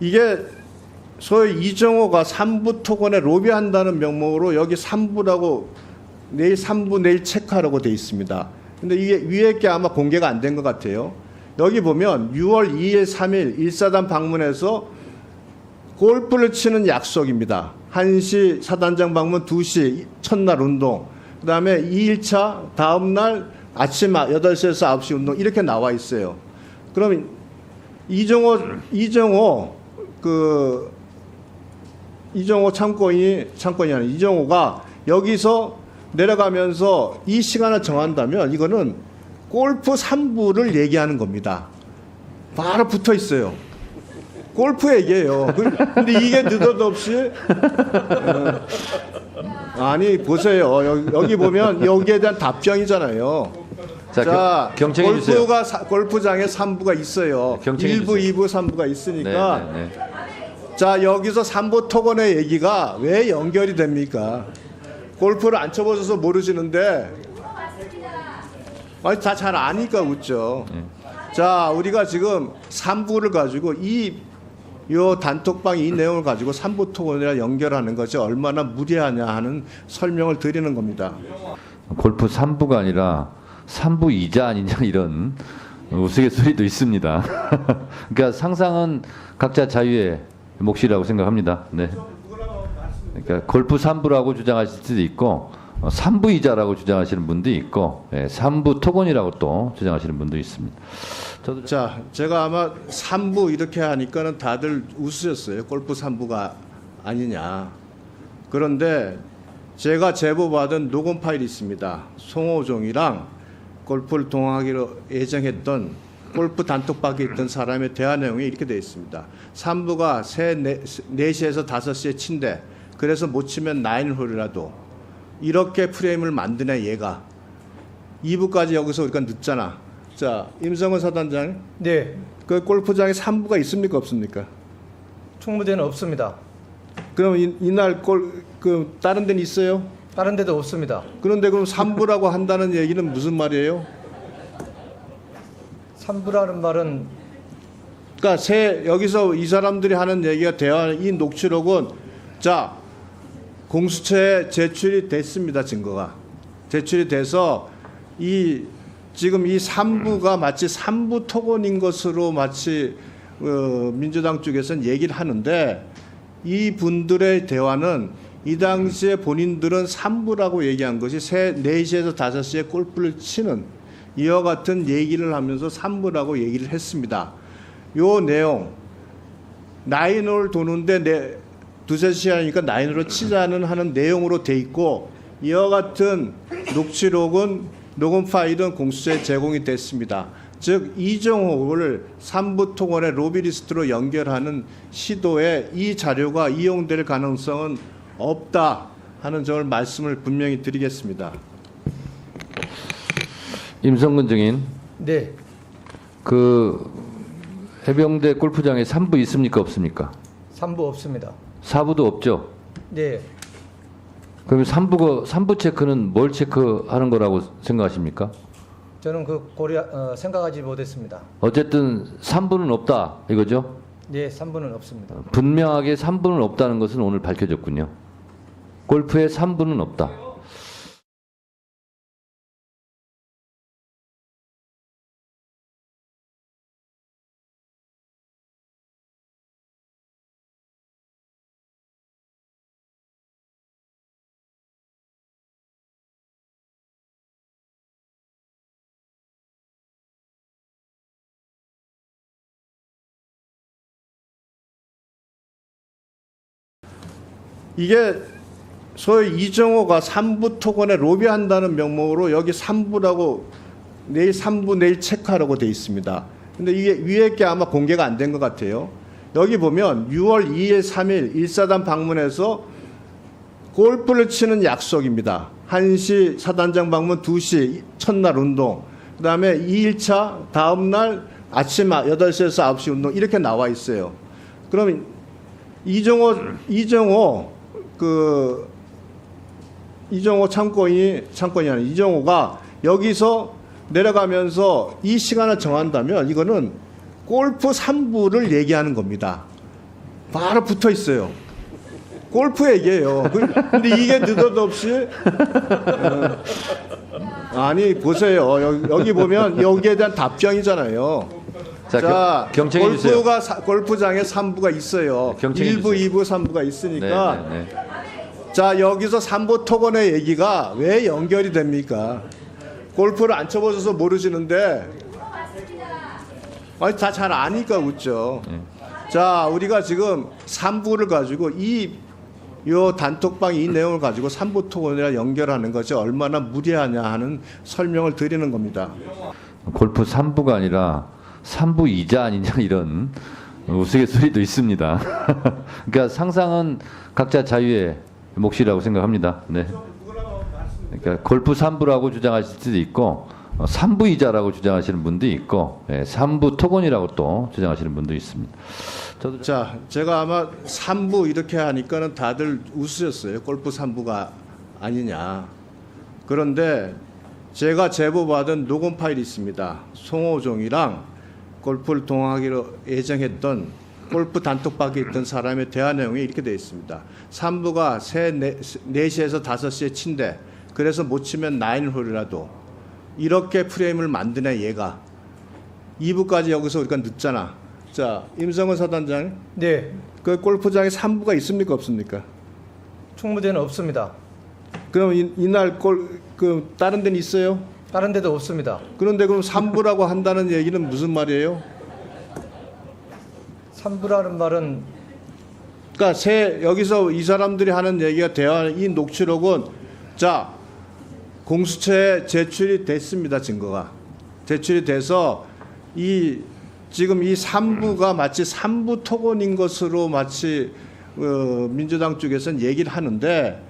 이게 소위 이정호가 3부 토건에 로비한다는 명목으로 여기 3부라고 내일 3부 내일 체크하라고 돼 있습니다. 근데 이게 위에 게 아마 공개가 안 된 것 같아요. 여기 보면 6월 2일, 3일 일사단 방문해서 골프를 치는 약속입니다. 1시 사단장 방문 2시 첫날 운동. 그다음에 2일차 다음 날 아침 8시에서 9시 운동 이렇게 나와 있어요. 그럼 이정호 이정호 그 이정호 참고인이 참고인이 아니라 이정호가 여기서 내려가면서 이 시간을 정한다면 이거는 골프 3부를 얘기하는 겁니다. 바로 붙어 있어요. 골프 얘기예요. 그- 근데 이게 느닷없이 어, 아니 보세요. 여기, 여기 보면 여기에 대한 답변이잖아요. 자, 자, 경. 골프가 사- 골프장에 3부가 있어요. 네, 경청해 1부, 주세요. 2부, 3부가 있으니까 네, 네, 네. 자 여기서 삼보 토건의 얘기가 왜 연결이 됩니까? 골프를 안 쳐보셔서 모르시는데 아니 다 잘 아니까 웃죠. 네. 자 우리가 지금 삼부를 가지고 이 요 단톡방 이 내용을 가지고 삼부 토건이랑 연결하는 것이 얼마나 무리하냐 하는 설명을 드리는 겁니다. 골프 3부가 아니라 3부 이자 아니냐 이런 우스갯소리도 있습니다. 그러니까 상상은 각자 자유의 몫이라고 생각합니다. 네. 그러니까 골프 3부라고 주장하실 수도 있고 어, 3부 이자라고 주장하시는 분도 있고 예, 3부 토건이라고 또 주장하시는 분도 있습니다. 저도 자, 제가 아마 3부 이렇게 하니까는 다들 웃으셨어요. 골프 3부가 아니냐. 그런데 제가 제보받은 녹음 파일이 있습니다. 송호종이랑 골프를 동하기로 예정했던 골프 단톡방에 있던 사람의 대화 내용이 이렇게 되어 있습니다. 3부가 새 4시에서 5시에 친대. 그래서 못 치면 나인홀이라도 이렇게 프레임을 만드네 얘가. 2부까지 여기서 우리가 늦잖아. 자, 임성원 사단장, 네, 그 골프장에 3부가 있습니까 없습니까? 총무대는 없습니다. 그럼 이, 이날 골, 그 다른 데는 있어요? 다른 데도 없습니다. 그런데 그럼 3부라고 한다는 얘기는 무슨 말이에요? 삼부라는 말은 그러니까 새 여기서 이 사람들이 하는 얘기가 대화 이 녹취록은 자 공수처에 제출이 됐습니다 증거가. 제출이 돼서 이 지금 이 3부가 마치 3부 토건인 것으로 마치 어, 민주당 쪽에서는 얘기를 하는데 이 분들의 대화는 이 당시에 본인들은 3부라고 얘기한 것이 새 4시에서 5시에 골프를 치는 이와 같은 얘기를 하면서 3부라고 얘기를 했습니다. 요 내용 나인홀 도는데 내 두세 시간이니까 나인홀을 치자는 하는 내용으로 돼 있고 이와 같은 녹취록은 녹음 파일은 공수처에 제공이 됐습니다. 즉 이정호를 삼부 통원의 로비리스트로 연결하는 시도에 이 자료가 이용될 가능성은 없다 하는 점을 말씀을 분명히 드리겠습니다. 임성근 증인 네, 그 해병대 골프장에 3부 있습니까 없습니까? 삼부 없습니다. 4부도 없죠. 네, 그러면 3부가 3부 체크는 뭘 체크하는 거라고 생각하십니까? 저는 그 고려 어, 생각하지 못했습니다. 어쨌든 3부는 없다 이거죠? 네, 삼부는 없습니다. 분명하게 3부는 없다는 것은 오늘 밝혀졌군요. 골프에 3부는 없다. 이게 소위 이정호가 3부 토건에 로비한다는 명목으로 여기 3부라고 내일 3부 내일 체크하라고 돼 있습니다. 근데 이게 위에 게 아마 공개가 안 된 것 같아요. 여기 보면 6월 2일, 3일 일사단 방문해서 골프를 치는 약속입니다. 1시 사단장 방문 2시 첫날 운동. 그다음에 2일차 다음 날 아침 8시에서 9시 운동 이렇게 나와 있어요. 그럼 이정호 이정호 그 이정호 참고인이 참고인이 아니라 이정호가 여기서 내려가면서 이 시간을 정한다면 이거는 골프 3부를 얘기하는 겁니다. 바로 붙어 있어요. 골프 얘기예요. 그- 근데 이게 느닷없이 어, 아니 보세요. 여기, 여기 보면 여기에 대한 답변이잖아요. 자, 자, 경, 경청해 주세요. 골프가 사- 골프장에 3부가 있어요. 경청해 1부, 주세요. 2부, 3부가 있으니까 네, 네, 네. 자 여기서 삼보 토건의 얘기가 왜 연결이 됩니까? 골프를 안 쳐보셔서 모르시는데 아니 다 잘 아니까 웃죠. 자 우리가 지금 삼부를 가지고 이요 단톡방 이 내용을 가지고 삼부 토건이랑 연결하는 것이 얼마나 무리하냐 하는 설명을 드리는 겁니다. 골프 3부가 아니라 3부 이자 아니냐 이런 우스갯소리도 있습니다. 그러니까 상상은 각자 자유의 몫이라고 생각합니다. 네. 그러니까 골프 3부라고 주장하실 수도 있고 어, 3부 이자라고 주장하시는 분도 있고 예, 3부 토건이라고 또 주장하시는 분도 있습니다. 자, 제가 아마 3부 이렇게 하니까는 다들 웃으셨어요. 골프 3부가 아니냐. 그런데 제가 제보받은 녹음 파일이 있습니다. 송호종이랑 골프를 동하기로 예정했던 골프 단톡방에 있던 사람의 대화 내용이 이렇게 되어 있습니다. 3부가 새 4시에서 5시에 친대. 그래서 못 치면 9홀이라도 이렇게 프레임을 만드네 얘가. 2부까지 여기서 우리가 늦잖아. 자, 임성근 사단장, 네, 그 골프장에 3부가 있습니까 없습니까? 충무대는 없습니다. 그럼 이, 이날 골, 그 다른 데는 있어요? 다른 데도 없습니다. 그런데 그럼 3부라고 한다는 얘기는 무슨 말이에요? 3부라는 말은 그러니까 새 여기서 이 사람들이 하는 얘기가 대화 이 녹취록은 자 공수처에 제출이 됐습니다 증거가 제출이 돼서 이 지금 이 3부가 마치 3부 토건인 것으로 마치 어, 민주당 쪽에서는 얘기를 하는데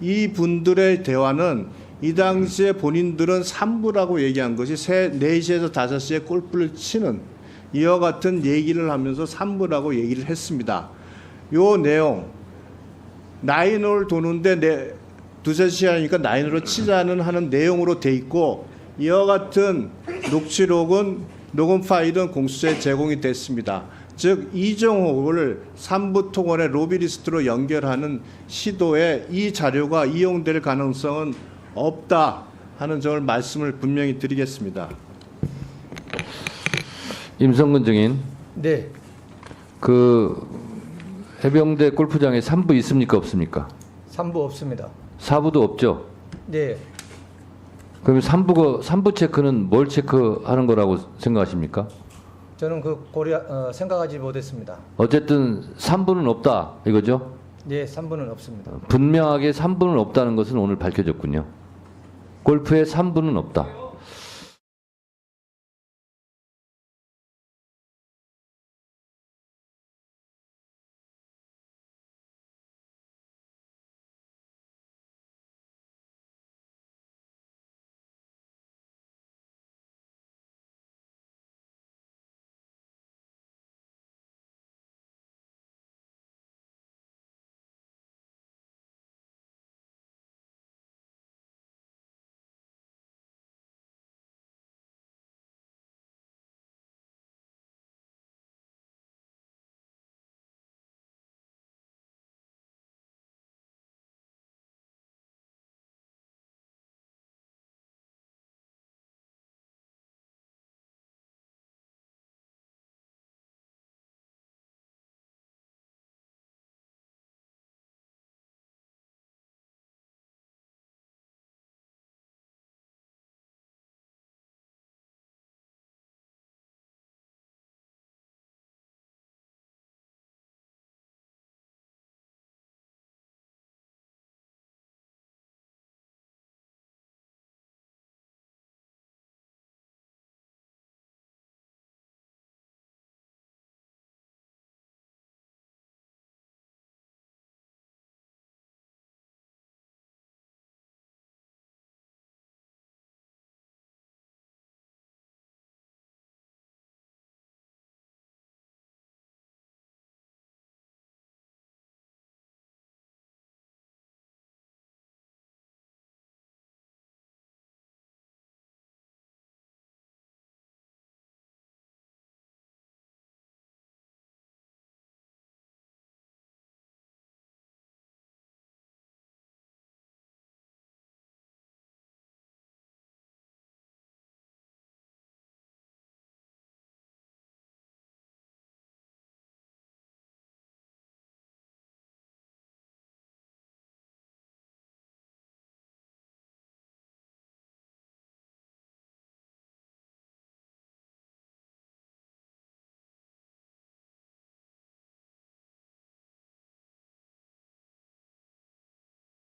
이 분들의 대화는 이 당시에 본인들은 3부라고 얘기한 것이 새 4시에서 5시에 골프를 치는 이와 같은 얘기를 하면서 3부라고 얘기를 했습니다. 요 내용 나인홀 도는데 내 두세 시간이니까 나인홀로 치자는 하는 내용으로 돼 있고 이와 같은 녹취록은 녹음 파일은 공수처에 제공이 됐습니다. 즉 이정호를 삼부 통원의 로비리스트로 연결하는 시도에 이 자료가 이용될 가능성은 없다 하는 점을 말씀을 분명히 드리겠습니다. 임성근 증인 네, 그 해병대 골프장에 3부 있습니까 없습니까? 3부 없습니다. 4부도 없죠. 네, 그러면 3부가 3부 체크는 뭘 체크하는 거라고 생각하십니까? 저는 그 고려 어, 생각하지 못했습니다. 어쨌든 3부는 없다 이거죠? 네, 3부는 없습니다. 분명하게 3부는 없다는 것은 오늘 밝혀졌군요. 골프에 3부는 없다.